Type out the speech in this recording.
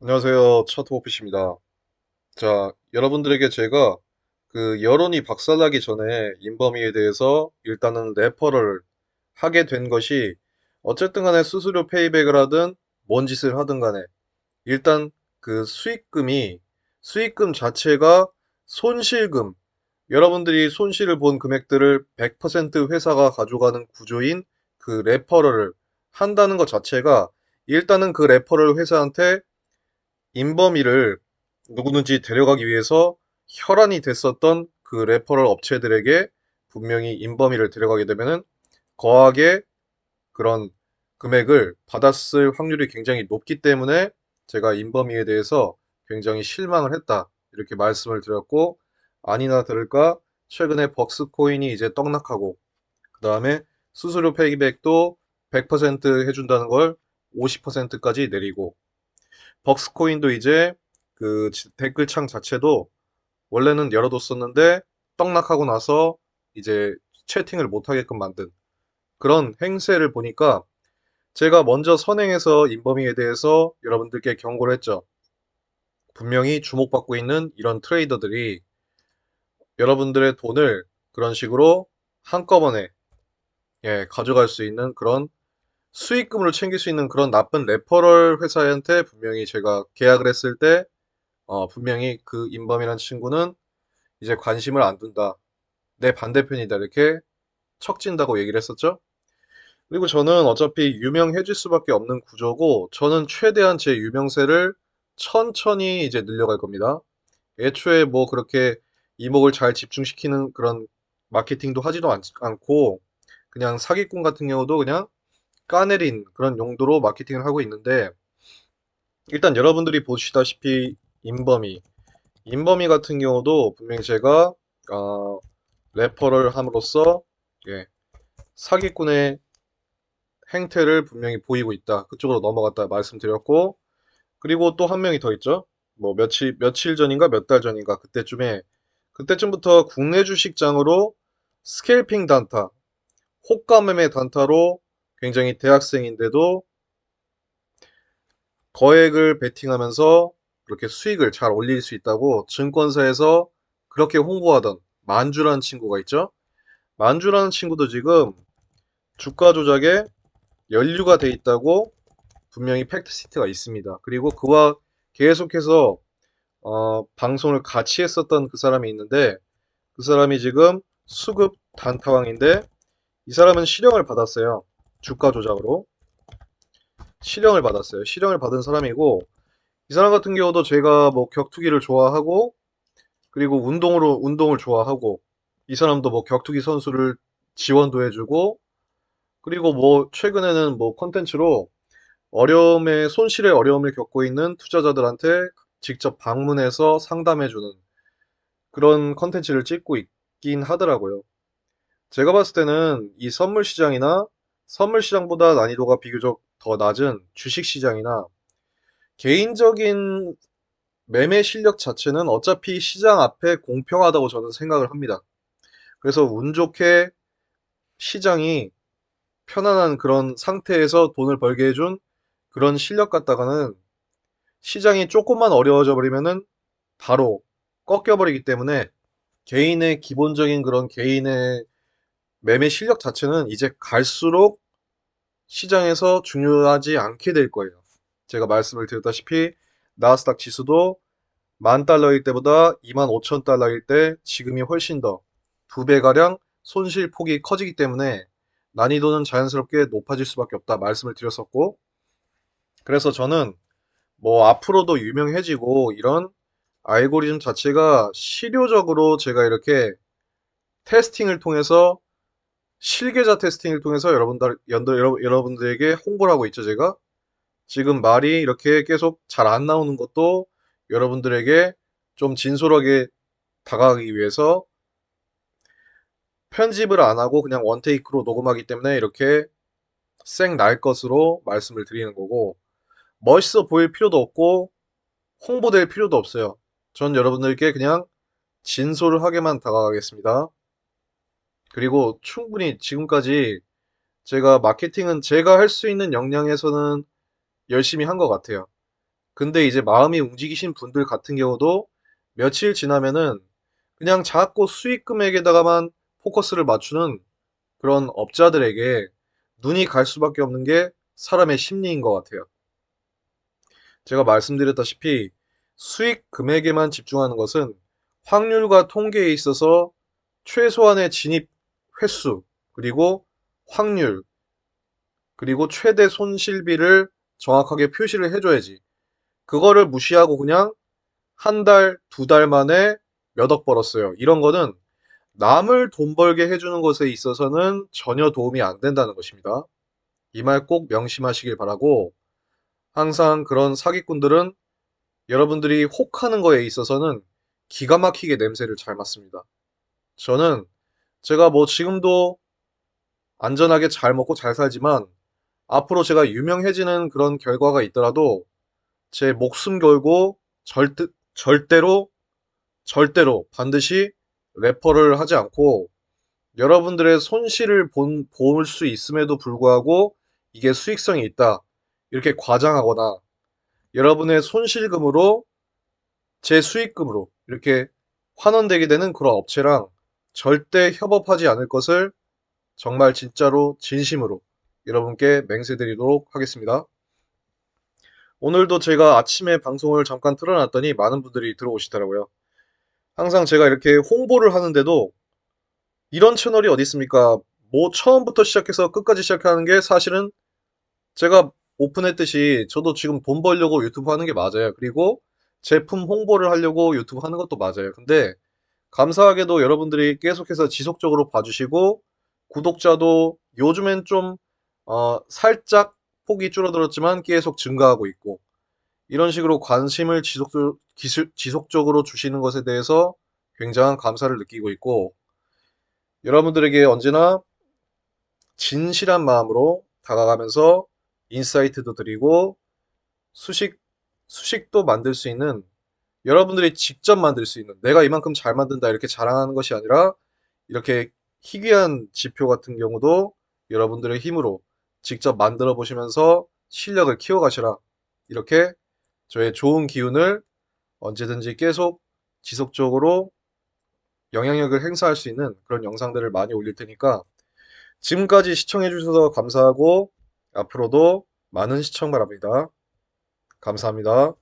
안녕하세요. 차트오피스입니다. 자, 여러분들에게 제가 그 여론이 박살나기 전에 인범이에 대해서 일단은 레퍼럴 하게 된 것이 어쨌든 간에 수수료 페이백을 하든 뭔 짓을 하든 간에 일단 그 수익금이 수익금 자체가 손실금 여러분들이 손실을 본 금액들을 100% 회사가 가져가는 구조인 그 레퍼럴을 한다는 것 자체가 일단은 그 레퍼럴 회사한테 인범이를 누구든지 데려가기 위해서 혈안이 됐었던 그 레퍼럴 업체들에게 분명히 인범이를 데려가게 되면은 거하게 그런 금액을 받았을 확률이 굉장히 높기 때문에 제가 인범이에 대해서 굉장히 실망을 했다. 이렇게 말씀을 드렸고, 아니나 다를까, 최근에 벅스코인이 이제 떡락하고, 그 다음에 수수료 페이백도 100% 해준다는 걸 50%까지 내리고, 벅스코인도 이제 그 지- 댓글창 자체도 원래는 열어뒀었는데 떡락하고 나서 이제 채팅을 못 하게끔 만든 그런 행세를 보니까 제가 먼저 선행해서 인범이에 대해서 여러분들께 경고를 했죠. 분명히 주목받고 있는 이런 트레이더들이 여러분들의 돈을 그런 식으로 한꺼번에 예, 가져갈 수 있는 그런 수익금으로 챙길 수 있는 그런 나쁜 레퍼럴 회사한테 분명히 제가 계약을 했을 때 어, 분명히 그 인범이란 친구는 이제 관심을 안 둔다. 내 반대편이다. 이렇게 척진다고 얘기를 했었죠. 그리고 저는 어차피 유명해질 수밖에 없는 구조고, 저는 최대한 제 유명세를 천천히 이제 늘려갈 겁니다. 애초에 뭐 그렇게 이목을 잘 집중시키는 그런 마케팅도 하지도 않, 않고, 그냥 사기꾼 같은 경우도 그냥 까내린 그런 용도로 마케팅을 하고 있는데, 일단 여러분들이 보시다시피 인범이, 인범이 같은 경우도 분명히 제가 어, 레퍼럴 함으로써 예, 사기꾼의 행태를 분명히 보이고 있다. 그쪽으로 넘어갔다 말씀드렸고 그리고 또 한 명이 더 있죠. 뭐 며칠 며칠 전인가 몇 달 전인가 그때쯤에 그때쯤부터 국내 주식장으로 스캘핑 단타, 호가매매 단타로 굉장히 대학생인데도 거액을 베팅하면서 그렇게 수익을 잘 올릴 수 있다고 증권사에서 그렇게 홍보하던 만주라는 친구가 있죠. 만주라는 친구도 지금 주가 조작에 연루가 돼 있다고 분명히 팩트 시트가 있습니다. 그리고 그와 계속해서 어, 방송을 같이 했었던 그 사람이 있는데 그 사람이 지금 수급 단타왕인데 이 사람은 실형을 받았어요. 주가 조작으로 실형을 받았어요. 실형을 받은 사람이고 이 사람 같은 경우도 제가 뭐 격투기를 좋아하고 그리고 운동으로 운동을 좋아하고 이 사람도 뭐 격투기 선수를 지원도 해주고 그리고 뭐 최근에는 뭐 컨텐츠로 어려움에 손실의 어려움을 겪고 있는 투자자들한테 직접 방문해서 상담해주는 그런 컨텐츠를 찍고 있긴 하더라고요. 제가 봤을 때는 이 선물 시장이나 선물 시장보다 난이도가 비교적 더 낮은 주식 시장이나 개인적인 매매 실력 자체는 어차피 시장 앞에 공평하다고 저는 생각을 합니다. 그래서 운 좋게 시장이 편안한 그런 상태에서 돈을 벌게 해준 그런 실력 갖다가는 시장이 조금만 어려워져 버리면은 바로 꺾여버리기 때문에 개인의 기본적인 그런 개인의 매매 실력 자체는 이제 갈수록 시장에서 중요하지 않게 될 거예요. 제가 말씀을 드렸다시피 나스닥 지수도 만 달러일 때보다 2만 5천 달러일 때 지금이 훨씬 더 두 배가량 손실 폭이 커지기 때문에 난이도는 자연스럽게 높아질 수밖에 없다 말씀을 드렸었고 그래서 저는 뭐 앞으로도 유명해지고 이런 알고리즘 자체가 실효적으로 제가 이렇게 테스팅을 통해서 실계자 테스팅을 통해서 여러분들, 연들- 여러- 여러분 들에게 홍보를 하고 있죠, 제가. 지금 말이 이렇게 계속 잘 안 나오는 것도 여러분들에게 좀 진솔하게 다가가기 위해서 편집을 안 하고 그냥 원테이크로 녹음하기 때문에 이렇게 쌩날 것으로 말씀을 드리는 거고, 멋있어 보일 필요도 없고, 홍보될 필요도 없어요. 전 여러분들께 그냥 진솔하게만 다가가겠습니다. 그리고 충분히 지금까지 제가 마케팅은 제가 할 수 있는 역량에서는 열심히 한 것 같아요. 근데 이제 마음이 움직이신 분들 같은 경우도 며칠 지나면은 그냥 자꾸 수익 금액에다가만 포커스를 맞추는 그런 업자들에게 눈이 갈 수밖에 없는 게 사람의 심리인 것 같아요. 제가 말씀드렸다시피 수익 금액에만 집중하는 것은 확률과 통계에 있어서 최소한의 진입 횟수, 그리고 확률, 그리고 최대 손실비를 정확하게 표시를 해줘야지. 그거를 무시하고 그냥 한 달, 두 달 만에 몇 억 벌었어요. 이런 거는 남을 돈 벌게 해주는 것에 있어서는 전혀 도움이 안 된다는 것입니다. 이 말 꼭 명심하시길 바라고 항상 그런 사기꾼들은 여러분들이 혹하는 거에 있어서는 기가 막히게 냄새를 잘 맡습니다. 저는 제가 뭐 지금도 안전하게 잘 먹고 잘 살지만 앞으로 제가 유명해지는 그런 결과가 있더라도 제 목숨 걸고 절대, 절대로, 절대로 반드시 레퍼를 하지 않고 여러분들의 손실을 본, 볼 수 있음에도 불구하고 이게 수익성이 있다. 이렇게 과장하거나 여러분의 손실금으로 제 수익금으로 이렇게 환원되게 되는 그런 업체랑 절대 협업하지 않을 것을 정말 진짜로 진심으로 여러분께 맹세드리도록 하겠습니다. 오늘도 제가 아침에 방송을 잠깐 틀어놨더니 많은 분들이 들어오시더라고요. 항상 제가 이렇게 홍보를 하는데도 이런 채널이 어디 있습니까? 뭐 처음부터 시작해서 끝까지 시작하는 게 사실은 제가 오픈했듯이 저도 지금 돈 벌려고 유튜브 하는 게 맞아요. 그리고 제품 홍보를 하려고 유튜브 하는 것도 맞아요. 근데 감사하게도 여러분들이 계속해서 지속적으로 봐주시고 구독자도 요즘엔 좀 어, 살짝 폭이 줄어들었지만 계속 증가하고 있고 이런 식으로 관심을 지속, 기술- 지속적으로 주시는 것에 대해서 굉장한 감사를 느끼고 있고 여러분들에게 언제나 진실한 마음으로 다가가면서 인사이트도 드리고 수식, 수식도 만들 수 있는 여러분들이 직접 만들 수 있는 내가 이만큼 잘 만든다 이렇게 자랑하는 것이 아니라 이렇게 희귀한 지표 같은 경우도 여러분들의 힘으로 직접 만들어 보시면서 실력을 키워가시라. 이렇게 저의 좋은 기운을 언제든지 계속 지속적으로 영향력을 행사할 수 있는 그런 영상들을 많이 올릴 테니까 지금까지 시청해 주셔서 감사하고 앞으로도 많은 시청 바랍니다. 감사합니다.